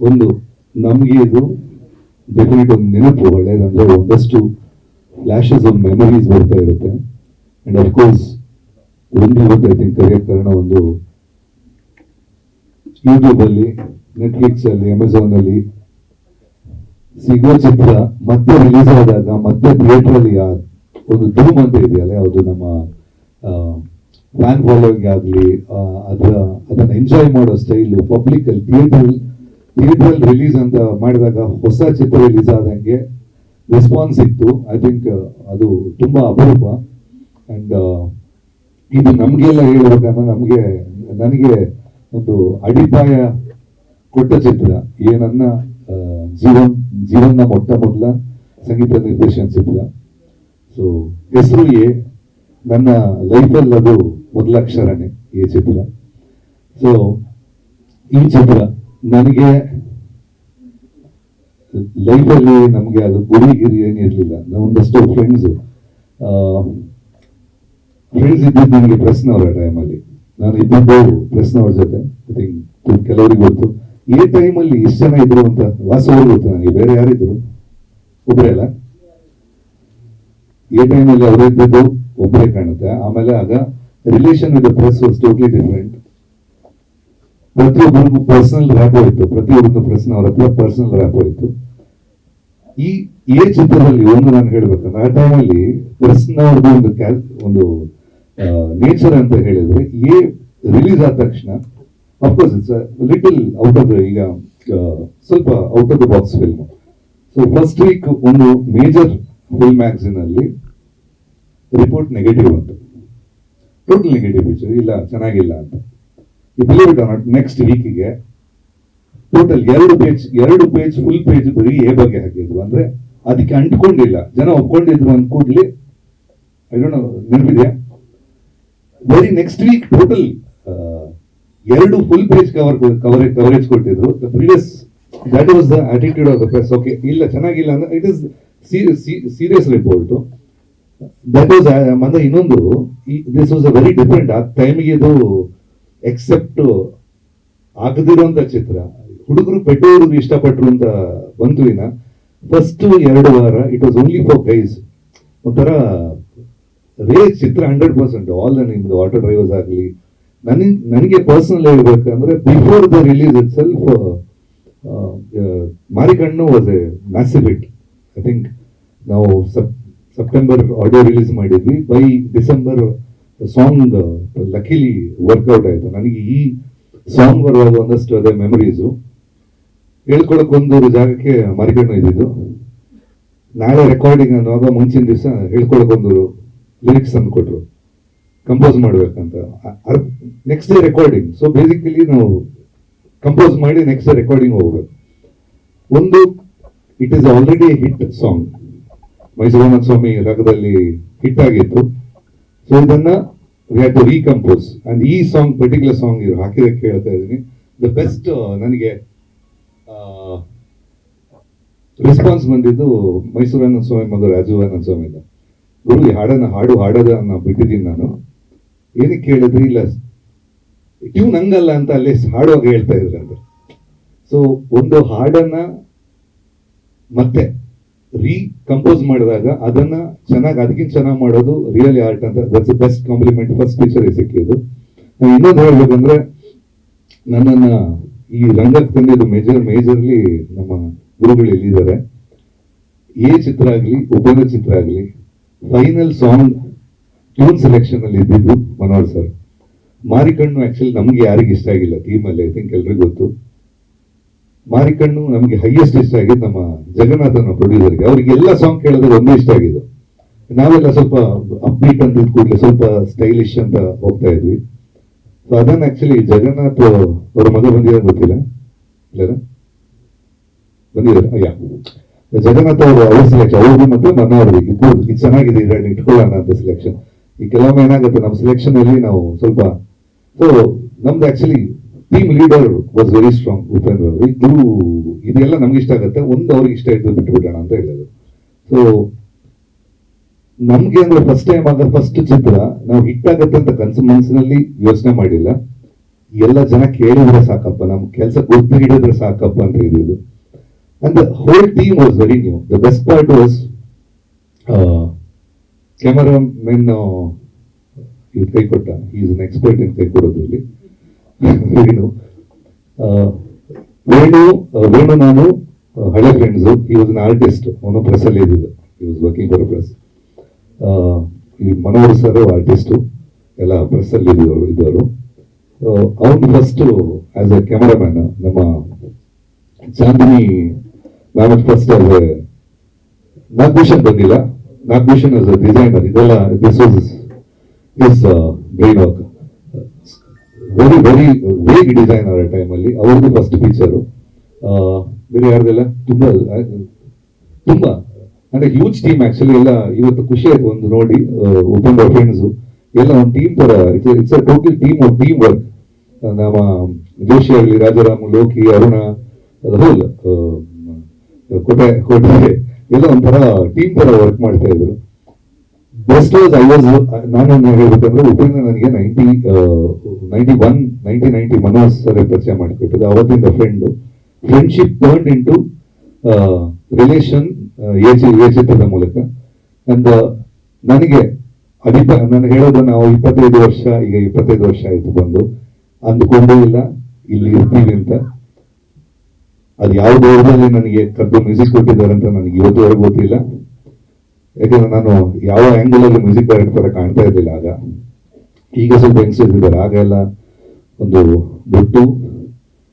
ಒಂದು ನಮಗೆ ಇದು ಡೆಫಿನೆಟ್ ಒಂದು ನೆನಪು ಒಳ್ಳೇದಂದ್ರೆ ಒಂದಷ್ಟು ಫ್ಲಾಶಸ್ ಆಫ್ ಮೆಮೊರೀಸ್ ಬರ್ತಾ ಇರುತ್ತೆ. ಅಂಡ್ ಅಫ್ಕೋರ್ಸ್ ಒಂದು ಇವತ್ತು ಐ ತಿಂಕ್ ಕರೆಯಕ್ಕೆ ಕಾರಣ ಒಂದು ಯೂಟ್ಯೂಬ್ ಅಲ್ಲಿ ನೆಟ್ಫ್ಲಿಕ್ಸ್ ಅಲ್ಲಿ ಅಮೆಝಾನ್ ಅಲ್ಲಿ ಸಿಗೋ ಚಿತ್ರ ಮತ್ತೆ ರಿಲೀಸ್ ಆದಾಗ, ಮತ್ತೆ ಥಿಯೇಟರ್ ಅಲ್ಲಿ ಆ ಒಂದು ಧೂಮ್ ಅಂತ ಇದೆಯಲ್ಲ ಅದು ನಮ್ಮ ಫ್ಯಾನ್ ಫಾಲೋಯಿಂಗ್ ಆಗಲಿ ಅದರ ಅದನ್ನು ಎಂಜಾಯ್ ಮಾಡೋ ಸ್ಟೈಲು ಪಬ್ಲಿಕಲ್ಲಿ ಥಿಯೇಟರ್ ಥಿಯೇಟರ್ ರಿಲೀಸ್ ಅಂತ ಮಾಡಿದಾಗ ಹೊಸ ಚಿತ್ರ ರಿಲೀಸ್ ಆದಂಗೆ ರೆಸ್ಪಾನ್ಸ್ ಇತ್ತು. ಐ ಥಿಂಕ್ ಅದು ತುಂಬ ಅಪರೂಪ. ಅಂಡ್ ಇದು ನಮಗೆಲ್ಲ ಹೇಳ್ಬೇಕಂದ್ರೆ ನಮಗೆ, ನನಗೆ ಒಂದು ಅಡಿಪಾಯ ಕೊಟ್ಟ ಚಿತ್ರ. ಏನನ್ನ ಜೀವನ್, ಜೀವನ್ನ ಮೊಟ್ಟ ಮೊದಲ ಸಂಗೀತ ನಿರ್ದೇಶನ ಚಿತ್ರ. ಸೊ ಹೆಸರು ಎ, ನನ್ನ ಲೈಫಲ್ಲಿ ಅದು ಮೊದಲ ಅಕ್ಷರನೇ ಈ ಚಿತ್ರ. ಸೊ ಈ ಚಿತ್ರ ನನಗೆ ಲೈಫಲ್ಲಿ ನಮಗೆ ಅದು ಗುರಿ ಗಿರಿ ಏನಿರಲಿಲ್ಲ ಒಂದಷ್ಟು ಫ್ರೆಂಡ್ಸು ಫ್ರೆಂಡ್ಸ್ ಇದ್ದಿದ್ದು ನನಗೆ ಪ್ರಶ್ನವರ ಟೈಮಲ್ಲಿ ನಾನು ಇದ್ದಿದ್ದು ಪ್ರಶ್ನವ್ರ ಜೊತೆ. ಐ ಥಿಂಕ್ ಕೆಲವರಿಗೆ ಗೊತ್ತು. ಈ ಟೈಮಲ್ಲಿ ಎಷ್ಟು ಜನ ಇದ್ರು ಅಂತ ವಾಸವರು ಗೊತ್ತು ನನಗೆ. ಬೇರೆ ಯಾರಿದ್ರು? ಒಬ್ಬರೇ ಅಲ್ಲ? ಈ ಟೈಮಲ್ಲಿ ಅವರು ಇದ್ದಿದ್ದು ಒಬ್ಬರೇ ಕಾಣುತ್ತೆ. ಆಮೇಲೆ ಆಗ relation with press was totally different ಪ್ರತಿಯೊಬ್ಬರಿಗೂ ಪರ್ಸನಲ್ ರ್ಯಾಪ್ ಹೋಯಿತು. ಪ್ರತಿಯೊಬ್ಬರಿಗೂ ಪ್ರಶ್ನೆ ಅವರ ಹತ್ರ ಪರ್ಸನಲ್ ರ್ಯಾಪ್ ಹೋಯಿತು. ಈ ಎ ಚಿತ್ರದಲ್ಲಿ ಒಂದು ನಾನು ಹೇಳ್ಬೇಕಂದ್ರೆ ಆ ಟೈಮಲ್ಲಿ ಪ್ರಶ್ನೆ ಅವ್ರದ್ದು ಒಂದು ಕ್ಯಾಲ್ ಒಂದು ನೇಚರ್ ಅಂತ ಹೇಳಿದ್ರೆ ಎ ರಿಲೀಸ್ ಆದ ತಕ್ಷಣ of course it's little out of ಈಗ ಸ್ವಲ್ಪ out of the box film so first week ಒಂದು ಮೇಜರ್ ಫಿಲ್ಮ್ ಮ್ಯಾಗ್ಝಿನ್ ಅಲ್ಲಿ ರಿಪೋರ್ಟ್ ನೆಗೆಟಿವ್ ಅಂತ ಟೋಟಲ್ ನೆಗೆಟಿವ್ ಇಲ್ಲ, ಚೆನ್ನಾಗಿಲ್ಲ ಅಂತ. ಬಿಲೀವ್ ಇಟ್ ನಾಟ್ ನೆಕ್ಸ್ಟ್ ವೀಕಿಗೆ ಟೋಟಲ್ ಎರಡು ಪೇಜ್ ಎರಡು ಪೇಜ್ ಫುಲ್ ಪೇಜ್ ಬರೀ ಎ ಬಗ್ಗೆ ಹಾಕಿದ್ರು. ಅಂದ್ರೆ ಅದಕ್ಕೆ ಅಂಟ್ಕೊಂಡಿಲ್ಲ. ಜನ ಒಪ್ಕೊಂಡಿದ್ರು ಅಂದ್ ಕೂಡ್ಲಿ I don't very next week total ಎರಡು full page cover coverage coverage ಕೊಟ್ಟಿದ್ರು. Previous that was the attitude of the press okay ಇಲ್ಲ, ಚೆನ್ನಾಗಿಲ್ಲ ಅಂದ್ರೆ it is serious report that was ಮತ್ತೆ ಇನ್ನೊಂದು this was a very different ಆ ಟೈಮಿಗೆ ಇದು ಎಕ್ಸೆಪ್ಟ್ ಆಗದಿರುವಂತ ಚಿತ್ರ. ಹುಡುಗರು ಪೆಟ್ಟೋರು ಇಷ್ಟಪಟ್ಟರು ಅಂತ ಬಂತು ಇನ್ನ. ಫಸ್ಟ್ ಎರಡು ವಾರ it was only for guys ಒಂಥರ ರೇ ಚಿತ್ರ ಹಂಡ್ರೆಡ್ ಪರ್ಸೆಂಟ್ ಆಲ್ ನಿಮ್ದು ಆಟೋ ಡ್ರೈವರ್ಸ್ ಆಗಲಿ ನನಗೆ ನನಗೆ ಪರ್ಸನಲ್ ಹೇಳ್ಬೇಕಂದ್ರೆ before the release itself ಮಾರಿಕಣ್ಣು was a massive it I think ನಾವು ಸಪ್ ಸೆಪ್ಟೆಂಬರ್ ಆಡಿಯೋ ರಿಲೀಸ್ ಮಾಡಿದ್ವಿ. By December song luckily work out ಆಯಿತು. ನನಗೆ ಈ ಸಾಂಗ್ ಬರುವಾಗ ಒಂದಷ್ಟು ಅದೇ ಮೆಮರೀಸು ಹೇಳ್ಕೊಳಕ್ ಒಂದು ಜಾಗಕ್ಕೆ ಮಾರಿಕಣ್ಣು ಇದ್ದಿದ್ದು. ನಾಳೆ ರೆಕಾರ್ಡಿಂಗ್ ಅನ್ನುವಾಗ ಮುಂಚಿನ ದಿವಸ ಹೇಳ್ಕೊಳಕ್ ಒಂದು ಲಿರಿಕ್ಸ್ ತಂದು ಕೊಟ್ಟರು ಕಂಪೋಸ್ ಮಾಡ್ಬೇಕಂತ. Next day recording so basically ನಾವು ಕಂಪೋಸ್ ಮಾಡಿ ನೆಕ್ಸ್ಟ್ ಡೇ ರೆಕಾರ್ಡಿಂಗ್ ಹೋಗ್ಬೇಕು. ಒಂದು it is already hit song ಮೈಸೂರನಾಥ ಸ್ವಾಮಿ ರಾಗದಲ್ಲಿ ಹಿಟ್ ಆಗಿತ್ತು. ಸೊ ಇದನ್ನ we have to recompose and ಈ ಸಾಂಗ್ ಪರ್ಟಿಕ್ಯುಲರ್ ಸಾಂಗ್ ಇವ್ರು ಹಾಕಿದಕ್ಕೆ ಹೇಳ್ತಾ ಇದ್ದೀನಿ. ದ ಬೆಸ್ಟ್ ನನಗೆ ರೆಸ್ಪಾನ್ಸ್ ಬಂದಿದ್ದು ಮೈಸೂರನ ಸ್ವಾಮಿ ಮಗ ರಾಜುವನ ಸ್ವಾಮಿ ಗುರು, ಈ ಹಾಡನ್ನ ಹಾಡು ಹಾಡೋದ ನಾನು ಬಿಟ್ಟಿದ್ದೀನಿ ನಾನು. ಏನಕ್ಕೆ ಕೇಳಿದ್ರಿ? ಇಲ್ಲ ಟ್ಯೂನ್ ಹಂಗಲ್ಲ ಅಂತ ಅಲ್ಲಿ ಹಾಡುವಾಗ ಹೇಳ್ತಾ ಇದ್ರಂತೆ ಸೊ ಒಂದು ಹಾಡನ್ನ ಮತ್ತೆ ರೀ ಕಂಪೋಸ್ ಮಾಡಿದಾಗ ಅದನ್ನ ಚೆನ್ನಾಗಿ ಅದಕ್ಕಿಂತ ಚೆನ್ನಾಗಿ ಮಾಡೋದು ರಿಯಲಿ ಆರ್ಟ್ ಅಂತ. That's best compliment first picture ಸಿಕ್ಕಿದ್ದು. ನಾನು ಇನ್ನೊಂದು ಹೇಳ್ಬೇಕಂದ್ರೆ, ನನ್ನನ್ನ ಈ ರಂಗಕ್ಕೆ ತಂದಿದ್ದು ಮೇಜರ್ ಮೇಜರ್ಲಿ ನಮ್ಮ ಗುರುಗಳು ಇಲ್ಲಿದ್ದಾರೆ ಎ ಚಿತ್ರ ಆಗಲಿ ಉಪದ ಚಿತ್ರ ಆಗಲಿ ಫೈನಲ್ ಸಾಂಗ್ ಟ್ಯೂನ್ ಸೆಲೆಕ್ಷನ್ ಅಲ್ಲಿ ಇದ್ದಿದ್ದು ಮನೋಹರ್ ಸರ್ ಮಾರಿಕಣ್ಣು ಆಕ್ಚುಲಿ ನಮ್ಗೆ ಯಾರಿಗೆ ಇಷ್ಟ ಆಗಿಲ್ಲ ಟೀಮಲ್ಲಿ ಐ ಥಿಂಕ್ ಎಲ್ರಿಗೂ ಗೊತ್ತು. ಮಾರಿಕಣ್ಣು ನಮಗೆ ಹೈಯೆಸ್ಟ್ ಇಷ್ಟ ಆಗಿದ್ದು ನಮ್ಮ ಜಗನ್ನಾಥನ ಪ್ರೊಡ್ಯೂಸರ್ಗೆ ಅವರಿಗೆಲ್ಲ ಸಾಂಗ್ ಕೇಳಿದ್ರೆ ಒಂದೇ ಇಷ್ಟ ಆಗಿದ್ದು. ನಾವೆಲ್ಲ ಸ್ವಲ್ಪ ಅಪ್ಬೀಟ್ ಅಂತ ಕೂಡಲೇ ಸ್ವಲ್ಪ ಸ್ಟೈಲಿಶ್ ಅಂತ ಹೋಗ್ತಾ ಇದ್ವಿ. ಸೊ ಅದನ್ನ ಆಕ್ಚುಲಿ ಜಗನ್ನಾಥ್ ಅವ್ರ ಮಗ ಬಂದಿರೋ ಗೊತ್ತಿಲ್ಲ. ಇಲ್ಲ ಬಂದಿದ್ದಾರೆ ಯಾ ಜಗನ್ನಾಥ್ ಅವರು ಅವ್ರ ಸೆಲೆಕ್ಷನ್ ಅವ್ರಿಗೆ ಮತ್ತೆ ಇಬ್ಬರು ಇದು ಚೆನ್ನಾಗಿದೆ ಇದರಲ್ಲಿ ಇಟ್ಕೊಳ್ಳೋಣ ಅಂತ ಸೆಲೆಕ್ಷನ್ ಈ ಕೆಲವೊಮ್ಮೆ ಏನಾಗುತ್ತೆ, ನಮ್ಮ ಸೆಲೆಕ್ಷನ್ ಅಲ್ಲಿ ನಾವು ಸ್ವಲ್ಪ ಸೊ ನಮ್ದು actually team leader was very strong Upendra ಅವರು ಇದು, ಇದೆಲ್ಲ ನಮ್ಗೆ ಇಷ್ಟ ಆಗುತ್ತೆ. ಒಂದು ಅವ್ರಿಗೆ ಇಷ್ಟ ಇದ್ದು ಬಿಟ್ಟು ಬಿಡೋಣ ಅಂತ ಹೇಳೋದು ಸೊ ನಮ್ಗೆ ಅಂದ್ರೆ ಫಸ್ಟ್ ಟೈಮ್ ಆದ ಫಸ್ಟ್ ಚಿತ್ರ ನಾವು ಹಿಟ್ ಆಗುತ್ತೆ ಅಂತ ಕನ್ಸು ಮನಸ್ಸಿನಲ್ಲಿ ಯೋಚನೆ ಮಾಡಿಲ್ಲ. ಎಲ್ಲ ಜನ ಕೇಳಿದ್ರೆ ಸಾಕಪ್ಪ, ನಮ್ ಕೆಲಸ ಗುರ್ತು ಹಿಡಿದ್ರೆ ಸಾಕಪ್ಪ ಅಂತ ಇದ್ದು and the whole team was very new the best part was cameramen ಇದು ಕೈ ಕೊಟ್ಟ. ಈಸ್ ಅನ್ ಎಕ್ಸ್ಪರ್ಟ್ ಇನ್ ಕೈ ಕೊಡೋದ್ರಲ್ಲಿ. ವೇಣು ವೇಣು ವೇಣು ನಾನು ಹಳೆ ಫ್ರೆಂಡ್ಸ್ ಈ ವಾಸ್ ಅನ್ ಆರ್ಟಿಸ್ಟ್ ಅವನು ಪ್ರೆಸ್ಸಲ್ಲಿ ಇದ್ದಿದ್ದು. ಈ ವಾಸ್ ವರ್ಕಿಂಗ್ ಫಾರ್ ಪ್ರೆಸ್ ಈ ಮನೋಹರ್ ಸರ್ ಆರ್ಟಿಸ್ಟು ಎಲ್ಲ ಪ್ರೆಸ್ ಅಲ್ಲಿ ಇದ್ದವರು. ಇದ್ದವರು ಅವನು ಫಸ್ಟ್ ಆಸ್ ಎ ಕ್ಯಾಮರಾಮ್ಯಾನ್ ನಮ್ಮ ಚಾಂದಿನಿ ನಾನು ಫಸ್ಟ್ ಆಸ್ ಎ ಬಂದಿಲ್ಲ. ನಾಗಭೂಷಣ್ ಆಸ್ ಅ ಡಿಸೈನರ್ ಇದೆಲ್ಲ this was is brain work very very, vague designer ಆ ಟೈಮಲ್ಲಿ. ಅವ್ರದ್ದು ಫಸ್ಟ್ ಪಿಕ್ಚರು ಬೇರೆ ಯಾರ್ದೆಲ್ಲ? ತುಂಬಾ ತುಂಬ. ಅಂದ್ರೆ ಹ್ಯೂಜ್ ಟೀಮ್ ಆ್ಯಕ್ಚುಲಿ ಎಲ್ಲ ಇವತ್ತು ಖುಷಿ ಆಯ್ತು ಒಂದು ನೋಡಿ ಓಪನ್ ಫ್ರೆಂಡ್ಸು ಎಲ್ಲ ಒಂದು ಟೀಮ್ ಥರ it's a total team of team work ನಮ್ಮ ಜೋಶಿ ಆಗಲಿ, ರಾಜಾರಾಮ್, ಲೋಕಿ, ಅರುಣ ಹೋಲ್ ಕೋಟೆ ಕೋಟೆ. ಎಲ್ಲ ಒಂಥರ ಟೀಮ್ ಥರ ವರ್ಕ್ ಮಾಡ್ತಾ ಇದ್ರು. ಬೆಸ್ಟ್ ವಾಸ್ ಐ ವಾಸ್ ಹೇಳ್ಬೇಕಂದ್ರೆ ಉಪೇಂದ್ರ ನನಗೆ ninety ninety one ninety ninety Manoj sir ಪರಿಚಯ ಮಾಡಿಕೊಟ್ಟದ್ದು. ಅವತ್ತಿಂದ friend friendship turn into relation ಚಿತ್ರದ ಮೂಲಕ. ಅಂಡ್ ನನಗೆ ಅಡಿಪ ನಾನು ಹೇಳೋದು ನಾವು ಇಪ್ಪತ್ತೈದು ವರ್ಷ, ಈಗ ಇಪ್ಪತ್ತೈದು ವರ್ಷ ಆಯ್ತು ಬಂದು. ಅಂದ್ಕೊಂಡೂ ಇಲ್ಲ, ಇಲ್ಲಿ ಇರ್ತೀವಿ ಅಂತ. ಅದು ಯಾವ ದೂರದಲ್ಲಿ ನನಗೆ ಕದ್ದು ಮ್ಯೂಸಿಕ್ ಕೊಟ್ಟಿದ್ದಾರೆ ಅಂತ ನನಗೆ ಇವತ್ತುವರೆಗೂ ಗೊತ್ತಿಲ್ಲ. ಯಾಕಂದ್ರೆ ನಾನು ಯಾವ ಆಂಗಲ್ ಅಲ್ಲಿ ಮ್ಯೂಸಿಕ್ ಡೈರೆಕ್ಟರ್ ಥರ ಕಾಣ್ತಾ ಇರಲಿಲ್ಲ ಆಗ. ಈಗ ಸ್ವಲ್ಪ ಯಂಗ್ಸ್ಟರ್ಸ್ ಇದ್ದಾರೆ. ಆಗ ಎಲ್ಲ ಒಂದು ಬೊಟ್ಟು,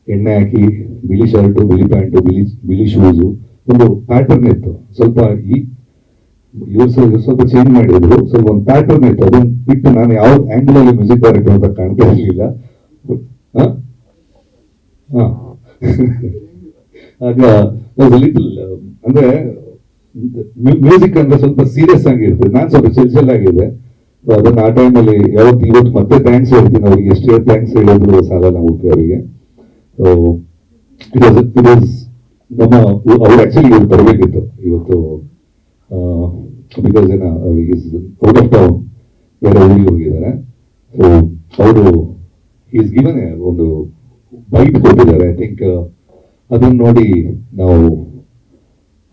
ಎಣ್ಣೆ ಹಾಕಿ, ಬಿಳಿ ಶರ್ಟು ಬಿಳಿ ಪ್ಯಾಂಟು ಬಿಳಿ ಬಿಳಿ ಶೂಸು ಒಂದು ಪ್ಯಾಟರ್ನ್ ಇತ್ತು. ಸ್ವಲ್ಪ ಈ ಇವ್ರು ಸ್ವಲ್ಪ ಚೇಂಜ್ ಮಾಡಿದ್ರು. ಸ್ವಲ್ಪ ಒಂದು ಪ್ಯಾಟರ್ನ್ ಇತ್ತು. ಅದನ್ನು ಬಿಟ್ಟು ನಾನು ಯಾವ ಆಂಗಲ್ ಅಲ್ಲಿ ಮ್ಯೂಸಿಕ್ ಡೈರೆಕ್ಟರ್ ಅಂತ ಕಾಣ್ತಾ ಇರಲಿಲ್ಲ. ಆಗ ಲಿಟಲ್ ಅಂದ್ರೆ ಮ್ಯೂಸಿಕ್ ಅಂದ್ರೆ ಸ್ವಲ್ಪ ಸೀರಿಯಸ್ ಆಗಿರ್ತದೆ ನಾನು ಸ್ವಲ್ಪ ಚಿಲ್ ಆಗಿದೆ. ಅದನ್ನ ಆ ಟೈಮಲ್ಲಿ ಯಾವತ್ತು ಇವತ್ತು ಮತ್ತೆ ಥ್ಯಾಂಕ್ಸ್ ಹೇಳ್ತೀನಿ ಅವ್ರಿಗೆ. ಎಷ್ಟೇ ಥ್ಯಾಂಕ್ಸ್ ಹೇಳಿದ್ರು ಸಾಲ ನಾವು ಅವರಿಗೆ. ವಾಸ್ ಇಟ್ ನಮ್ಮ ಅವ್ರು ಆಕ್ಚುಲಿ ಇವ್ರು ಬರಬೇಕಿತ್ತು ಇವತ್ತು. ಬಿಕಾಸ್ ಏನ ಅವ್ರಿಗೆ ಔಟ್ ಆಫ್ ಟೌನ್ ಬೇರೆ ಊರಿಗೆ ಹೋಗಿದ್ದಾರೆ. ಸೊ ಅವರು ಈಸ್ ಗಿವನ್ ಒಂದು ಬೈಟ್ ಕೊಟ್ಟಿದ್ದಾರೆ. ಐ ಥಿಂಕ್ ಅದನ್ನ ನೋಡಿ ನಾವು